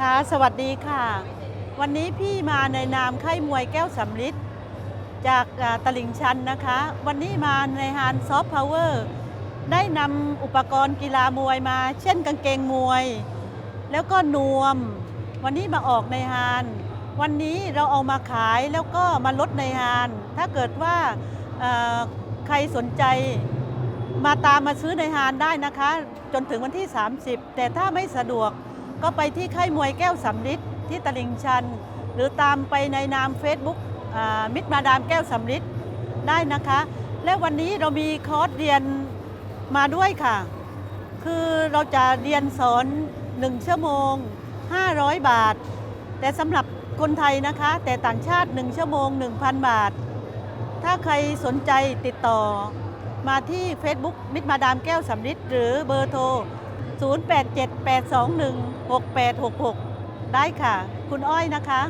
ค่ะสวัสดีค่ะ วันนี้พี่มาในนามค่ายมวยแก้วสำลิดจากตลิ่งชันนะคะ วันนี้มาในฮานซอฟต์พาวเวอร์ได้นำอุปกรณ์กีฬามวยมา เช่นกางเกงมวย แล้วก็นวม วันนี้มาออกในฮานวันนี้เราเอามาขายแล้วก็มาลดในฮานถ้าเกิดว่าใครสนใจมาตามมาซื้อในฮานได้นะคะ จนถึงวันที่ 30 แต่ถ้าไม่สะดวก ก็ไปที่ค่ายมวยแก้วสำลิดที่ตลิ่งชัน หรือตามไปในนาม Facebook มิตรมาดามแก้วสำลิดได้นะคะ และวันนี้เรามีคอร์สเรียนมาด้วยค่ะ คือเราจะเรียนสอน 1 ชั่วโมง 500 บาท แต่สำหรับคนไทยนะคะ แต่ต่างชาติ 1 ชั่วโมง 1,000 บาท ถ้าใครสนใจติดต่อมาที่ Facebook มิตรมาดามแก้วสำลิดหรือเบอร์โทร 0878216866 ได้ค่ะ คุณอ้อยนะคะ